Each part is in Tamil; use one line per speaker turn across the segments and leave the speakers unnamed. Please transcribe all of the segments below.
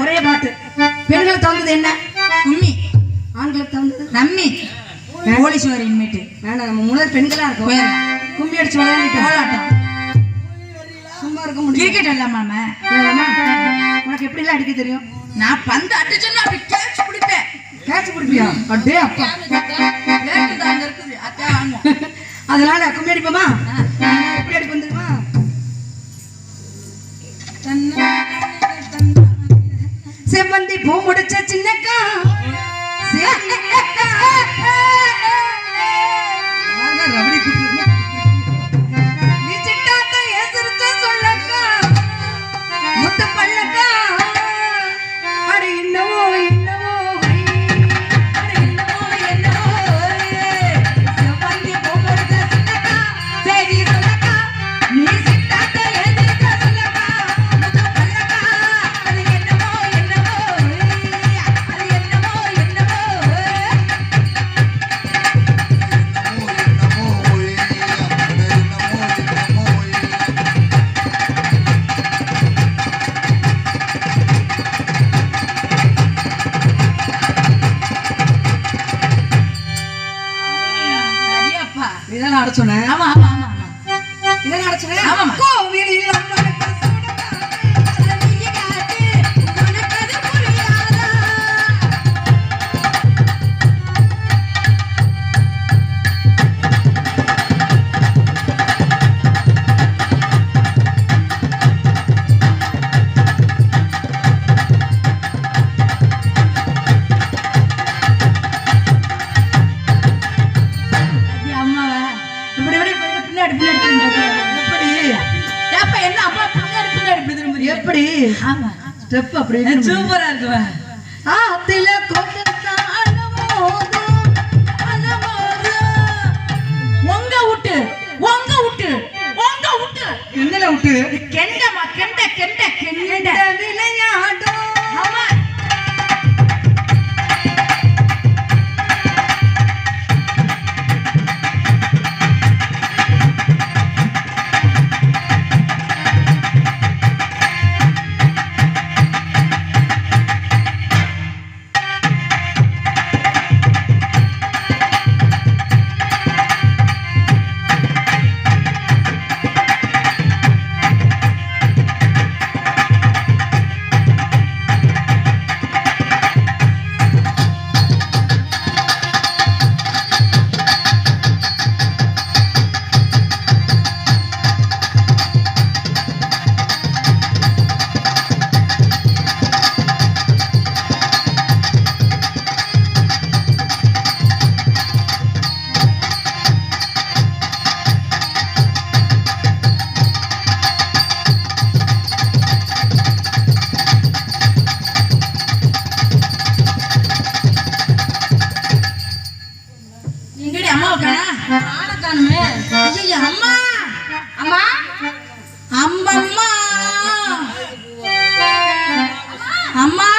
ஒரே பாட்டு. பெண்களுக்கு தகுந்தது என்ன?
கும்மி.
ஆண்களுக்கு தகுந்தது
நம்மி போலீஸ்வரி இன்மேட்டு
வேண்டாம் நம்ம முதல் பெண்களா இருக்கும். கும்பி அடிச்சு விளையாடிட்டு.
போராட்டம்
சும்மா இருக்க முடியும்
கிரிக்கெட் இல்லாம
உனக்கு எப்படி எல்லாம் அடிக்க தெரியும்?
நான் பந்து அடிச்சேன்னா அப்படி கேட்ச் பிடிப்பேன்.
கேட்ச் பிடிப்பியா? அடே அப்பா அதனால கும்மி அடிப்போமா? இதான் ஆட சொன்னேன்.
ஆமா ஆமா. என்ன அம்மா பின்னாடி பின்னாடி இப்படி திரும்புறீங்க?
எப்படி?
ஆமா.
ஸ்டெப் அப்படி
சூப்பரா இருக்குவா
ஆத்தில கொட்டத்தா அலமோது அலமோது
உங்க விட்டு உங்க விட்டு உங்க விட்டு
என்னல விட்டு
காணுமே
ஐயோ அம்மா!
அம்மா!
அம்மம்மா அம்மா!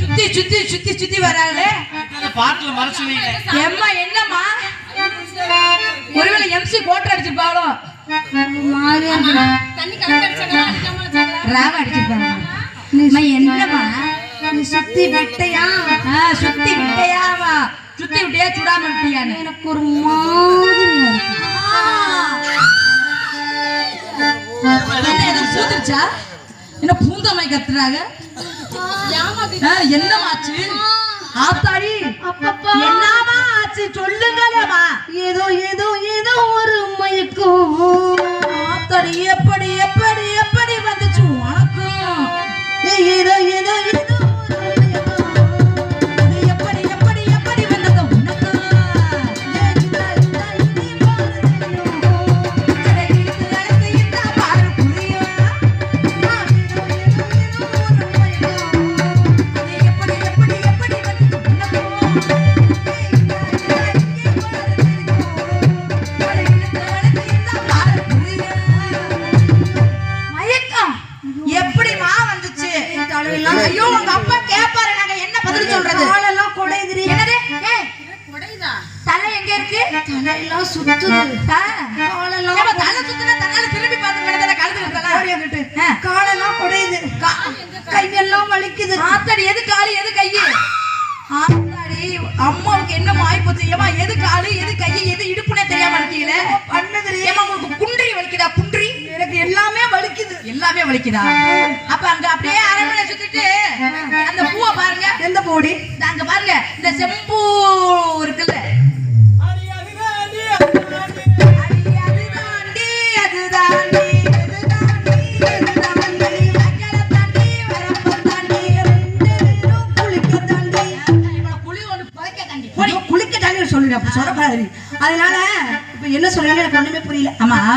சுத்தி சுத்தி சுத்தி சுத்தி வராங்களே
பாட்டுல மறைச்சு
எம்மா என்னம்மா? ஒருவேளை எம்சி கோட்டை அடிச்சிருப்பாங்களோ
தண்ணி கலக்க அடிச்சாங்களா அடிக்காம அடிச்சாங்களா
ராவ அடிச்சிருப்பாங்க அம்மா என்னம்மா?
சுத்தி விட்டையா?
சுத்தி விட்டையாவா? சுத்தி விட்டையா சுடாம விட்டியான்னு
எனக்கு ஒரு இருக்கு.
என்ன பூந்தமாய் கத்துறாங்க? என்னமாச்சு ஆத்தாடி என்னமா ஆச்சு? சொல்லுங்களேமா
ஏதோ ஏதோ ஏதோ ஒரு மயக்கம்
ஆத்தாடி எப்படி
சுத்துது. காலெல்லாம்
தலை சுத்துனா தன்னால திரும்பி பார்த்து கழுத்து
வந்துட்டு. காலெல்லாம் குடையுது கையெல்லாம் வலிக்குது.
ஆத்தாடி எது காலு எது கையு ஆத்தாடி அம்மாவுக்கு என்ன மாய் போச்சு ஏமா எது காலு எது கையு எது இடுப்புனே தெரியாம இருக்கீங்களே?
பண்ணது
ஏமா உங்களுக்கு குன்றி வலிக்குதா? குன்றி?
எனக்கு எல்லாமே வலிக்குது.
எல்லாமே வலிக்குதா? அப்ப அங்க அப்படியே
என்ன சொல்றாங்க எனக்கு ஒண்ணுமே புரியல.
ஆமா.